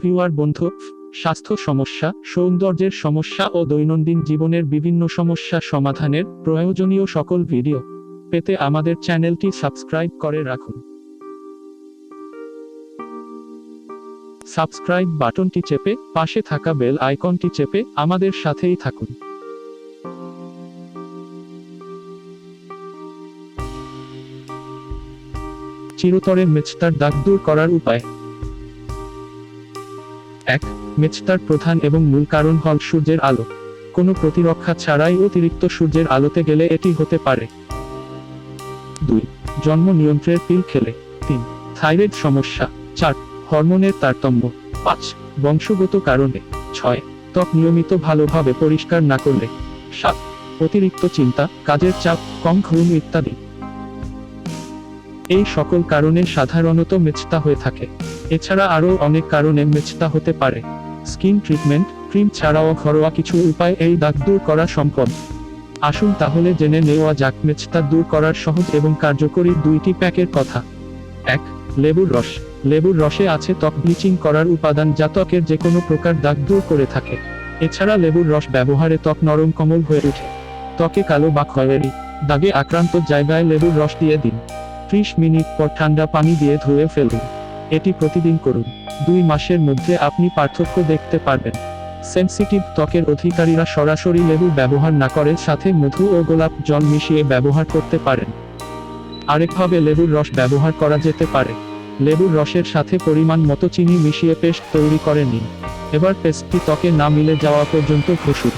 Viewer বন্ধু, স্বাস্থ্য সমস্যা, সৌন্দর্যের সমস্যা ও দৈনন্দিন জীবনের বিভিন্ন সমস্যা সমাধানের প্রয়োজনীয় সকল ভিডিও পেতে আমাদের চ্যানেলটি সাবস্ক্রাইব করে রাখুন। সাবস্ক্রাইব বাটনটি চেপে পাশে থাকা বেল আইকনটি চেপে আমাদের সাথেই থাকুন। চিরতরের মেচতার দাগ দূর করার উপায় এক মেচতার প্রধান এবং মূল কারণ হল সূর্যের আলো। কোনো প্রতিরক্ষা ছাড়াই অতিরিক্ত সূর্যের আলোতে গেলে এটি হতে পারে। দুই, জন্ম নিয়ন্ত্রণের পিল খেলে। তিন, থাইরয়েড সমস্যা। চার, হরমোনের তারতম্য। পাঁচ, বংশগত কারণে। ছয়, ত্বক নিয়মিত ভালোভাবে পরিষ্কার না করলে। সাত, অতিরিক্ত চিন্তা, কাজের চাপ, কম ঘুম ইত্যাদি। এই সকল কারণে সাধারণত মেচতা হয়ে থাকে। এছাড়া আরও অনেক কারণে মেচতা হতে পারে। স্কিন ট্রিটমেন্ট, ক্রিম ছাড়াও ঘরোয়া কিছু উপায় এই দাগ দূর করা সম্ভব। আসুন তাহলে জেনে নেওয়া যাক মেচতা দূর করার সহজ এবং কার্যকরী দুইটি প্যাকের কথা। এক, লেবুর রস। লেবুর রসে আছে ত্বক ব্লিচিং করার উপাদান যা ত্বকের যে কোনো প্রকার দাগ দূর করে থাকে। এছাড়া লেবুর রস ব্যবহারে ত্বক নরম কোমল হয়ে ওঠে। ত্বকে কালো বা খয়েরি, দাগে আক্রান্ত জায়গায় লেবুর রস দিয়ে দিন। ত্রিশ মিনিট পর ঠান্ডা পানি দিয়ে ধুয়ে ফেলুন। এটি প্রতিদিন করুন। দুই মাসের মধ্যে আপনি পার্থক্য দেখতে পারবেন। সেন্সিটিভ ত্বকের অধিকারীরা সরাসরি লেবু ব্যবহার না করে সাথে মধু ও গোলাপ জল মিশিয়ে ব্যবহার করতে পারেন। আরেকভাবে লেবুর রস ব্যবহার করা যেতে পারে। লেবুর রসের সাথে পরিমাণ মতো চিনি মিশিয়ে পেস্ট তৈরি করে নিন। এবার পেস্টটি ত্বকে না মিলে যাওয়া পর্যন্ত ঘষুন।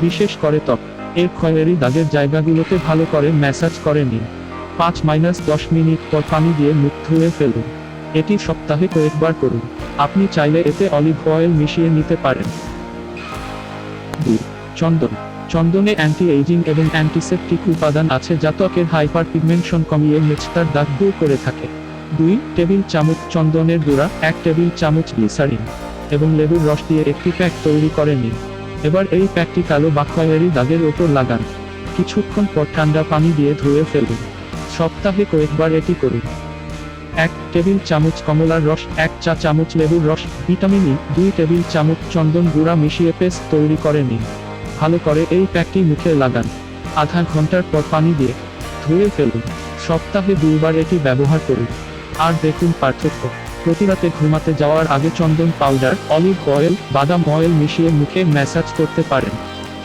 বিশেষ করে ত্বক। এর খয়েরি দাগের জায়গাগুলোতে ভালো করে ম্যাসাজ করে নিন। পাঁচ মাইনাস দশ মিনিট পর পানি দিয়ে মুখ ধুয়ে ফেলুন। এটি সপ্তাহে কয়েকবার করুন। আপনি চাইলে এতে অলিভ অয়েল মিশিয়ে নিতে পারেন। দুই, চন্দন। চন্দনে অ্যান্টি এইজিং এবং অ্যান্টিসেপটিক উপাদান আছে যা ত্বকের হাইপার পিগমেন্টেশন কমিয়ে মেচতার দাগ দূর করে থাকে। দুই, টেবিল চামচ চন্দনের গুঁড়া, এক টেবিল চামচ গ্লিসারিন এবং লেবুর রস দিয়ে একটি প্যাক তৈরি করে নিন। এবার এই প্যাকটি কালো বা দাগের ওপর লাগান। কিছুক্ষণ পর ঠান্ডা পানি দিয়ে ধুয়ে ফেলুন। সপ্তাহে কয়েকবার এটি করুন। এক টেবিল চামচ কমলার রস, এক চা চামচ লেবুর রস, ভিটামিন ই, দুই টেবিল চামচ চন্দন গুঁড়া মিশিয়ে পেস্ট তৈরি করে নিন। ভালো করে এই প্যাকটি মুখে লাগান। আধা ঘণ্টার পর পানি দিয়ে ধুয়ে ফেলুন। সপ্তাহে দুইবার এটি ব্যবহার করুন। আর দেখুন পার্থক্য। প্রতিরাতে ঘুমাতে যাওয়ার আগে চন্দন পাউডার, অলিভ অয়েল, বাদাম অয়েল মিশিয়ে মুখে ম্যাসাজ করতে পারেন।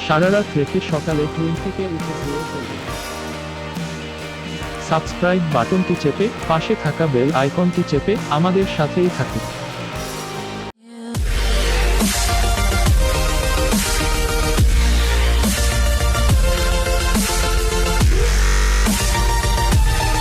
সারা রাত রেখে সকালে ঘুম থেকে উঠে ধুয়ে ফেলুন সাবস্ক্রাইব বাটনটি চেপে পাশে থাকা বেল আইকনটি চেপে আমাদের সাথেই থাকুন।